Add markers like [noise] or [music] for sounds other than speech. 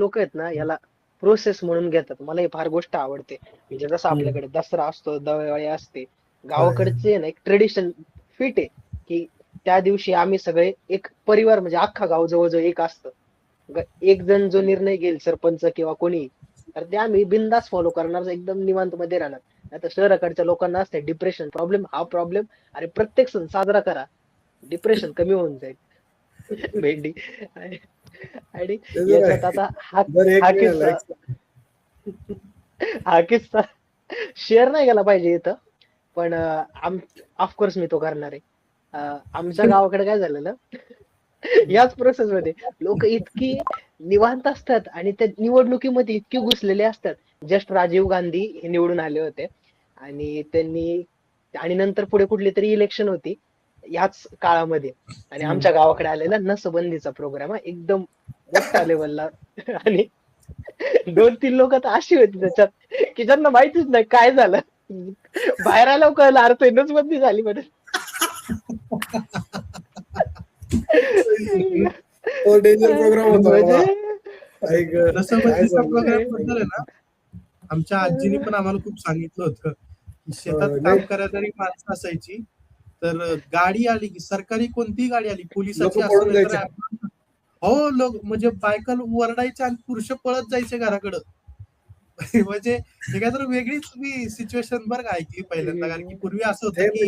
लोक आहेत ना याला प्रोसेस म्हणून घेतात. मला ही फार गोष्ट आवडते. म्हणजे जसं. आपल्याकडे दसरा असतो दिवाळी असते गावाकडचे ना एक ट्रेडिशन फिट आहे की त्या दिवशी आम्ही सगळे एक परिवार म्हणजे अख्खा गाव जवळजवळ एक असतं. एक जण जो निर्णय घेईल सरपंच किंवा कोणी तर ते आम्ही बिंदास फॉलो करणार एकदम निवांत मध्ये राहणार. नाही तर शहराकडच्या लोकांना असते डिप्रेशन प्रॉब्लेम हा प्रॉब्लेम अरे प्रत्येक सण साजरा करा. डिप्रेशन कमी होऊन जाईल. [laughs] भेंडी. आणि. याच्यात आता हा हा किस्सा [laughs] हा किस्सा शेअर नाही केला पाहिजे इथं पण ऑफकोर्स मी तो करणार आहे. आमच्या गावाकडे काय झालेलं? [laughs] याच प्रोसेस मध्ये लोक इतकी निवांत असतात आणि त्या निवडणुकीमध्ये इतके घुसलेले असतात. जस्ट राजीव गांधी हे निवडून आले होते. आणि त्यांनी आणि नंतर पुढे कुठली तरी इलेक्शन होती. याच काळामध्ये. आणि आमच्या गावाकडे आलेला नसबंदीचा प्रोग्राम एकदम मोठ्या लेवलला आणि दोन तीन लोक तर अशी होती त्याच्यात की ज्यांना माहितीच नाही काय झालं. बाहेर आल्यावर कळलं अरे तो नसबंदी झाली. म्हणजे आहे आमच्या आजीने पण आम्हाला खूप सांगितलं होतं की शेतात काम नाही. करणारी माणसं असायची तर गाडी आली की सरकारी कोणतीही गाडी आली पोलिसाची. हो लोक म्हणजे बायका ओरडायचे आणि पुरुष पळत जायचे घराकडं [laughs] म्हणजे काय तर वेगळीच मी सिच्युएशन बरं का ऐकली पहिल्यांदा कारण की पूर्वी असं होतं की